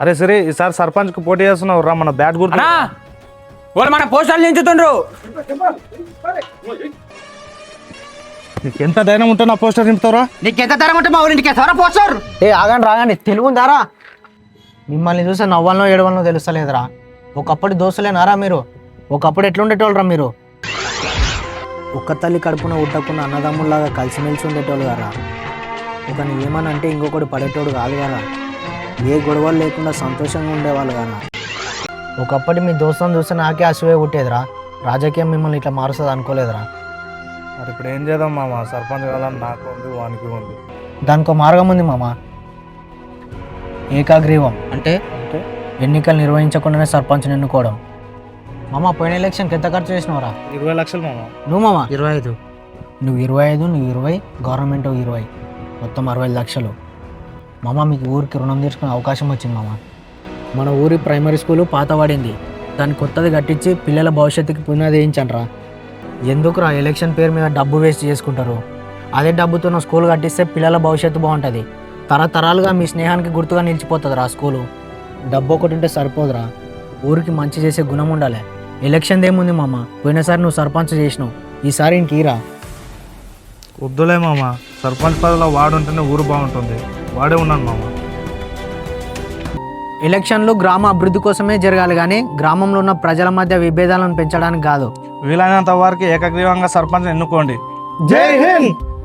అరే సరే ఈసారి సర్పంచ్కి పోటీ చేస్తున్నావు రా మన బ్యాట్ గుర్తు. అన్నా వాళ్ళు మన పోస్టర్లు నించుతుండ్రు? నీకు ఎంత ధైర్యం ఉంటే నా పోస్టర్ నింపుతావురా? నీకెంత ధరం ఉంటే మా ఊరి ఇంటికి వేస్తావరా పోస్టర్? ఏ ఆగండి రాగండి తెలుగు ఉందారా? మిమ్మల్ని చూస్తే నవ్వాలనో ఏడవలనో తెలుస్తలేదురా. ఒకప్పటి దోస్తులేనారా మీరు? ఒకప్పుడు ఎట్లుండేటోళ్ళరా మీరు? ఒక్క తల్లి కడుపున ఉట్టకున్న అన్నదమ్ముల్లాగా కలిసిమెలిసి ఉండేటోళ్ళు కదా ఒకని ఏమని అంటే ఇంకొకటి పడేటోడు కాదు కదా ఏ గొడవలు లేకుండా సంతోషంగా ఉండేవాళ్ళు కదా ఒకప్పటి మీ దోస్తులను చూస్తే నాకే అసూయ పుట్టేదిరా. రాజకీయం మిమ్మల్ని ఇట్లా మారుస్తుంది అనుకోలేదురా. మరి ఇప్పుడు ఏం చేద్దాం మామ? సర్పంచ్ కావాలని నాకు ఉంది వానికి ఉంది. దానికో మార్గం ఉంది మామ. ఏకాగ్రీవం. అంటే? ఎన్నికలు నిర్వహించకుండానే సర్పంచ్ని ఎన్నుకోవడం. మామ పోయిన ఎలక్షన్కి ఎంత ఖర్చు చేసినవరా? ఇరవై లక్షలు మామ. నువ్వు మామ? ఇరవై ఐదు. నువ్వు ఇరవై ఐదు నువ్వు ఇరవై గవర్నమెంట్ ఇరవై. మొత్తం అరవై ఐదు లక్షలు. మామ మీకు ఊరికి రుణం తీర్చుకునే అవకాశం వచ్చింది మామ. మన ఊరి ప్రైమరీ స్కూలు పాత పడింది దాన్ని కొత్తది కట్టించి పిల్లల భవిష్యత్తుకి పునాది వేయించండ్రా. ఎందుకురా ఎలక్షన్ పేరు మీద డబ్బు వేస్ట్ చేసుకుంటారు? అదే డబ్బుతో నువ్వు స్కూల్ కట్టిస్తే పిల్లల భవిష్యత్తు బాగుంటుంది. తరతరాలుగా మీ స్నేహానికి గుర్తుగా నిలిచిపోతుంది రా స్కూలు డబ్బు ఒకటి ఉంటే సరిపోదురా. ఊరికి మంచి చేసే గుణం ఉండాలి. ఎలక్షన్ ఏముంది మామ పోయినసారి నువ్వు సర్పంచ్ చేసినావు. ఈసారి ఇంకీరా. వద్దులే మామ. సర్పంచ్ పదవిలో వాడు ఉంటేనే ఊరు బాగుంటుంది. వాడే ఉన్నాను మామ. ఎలక్షన్లు గ్రామ అభివృద్ధి కోసమే జరగాలి కానీ గ్రామంలో ఉన్న ప్రజల మధ్య విభేదాలను పెంచడానికి కాదు. వీలైనంత వరకు ఏకగ్రీవంగా సర్పంచ్ ఎన్నుకోండి. జై హింద్!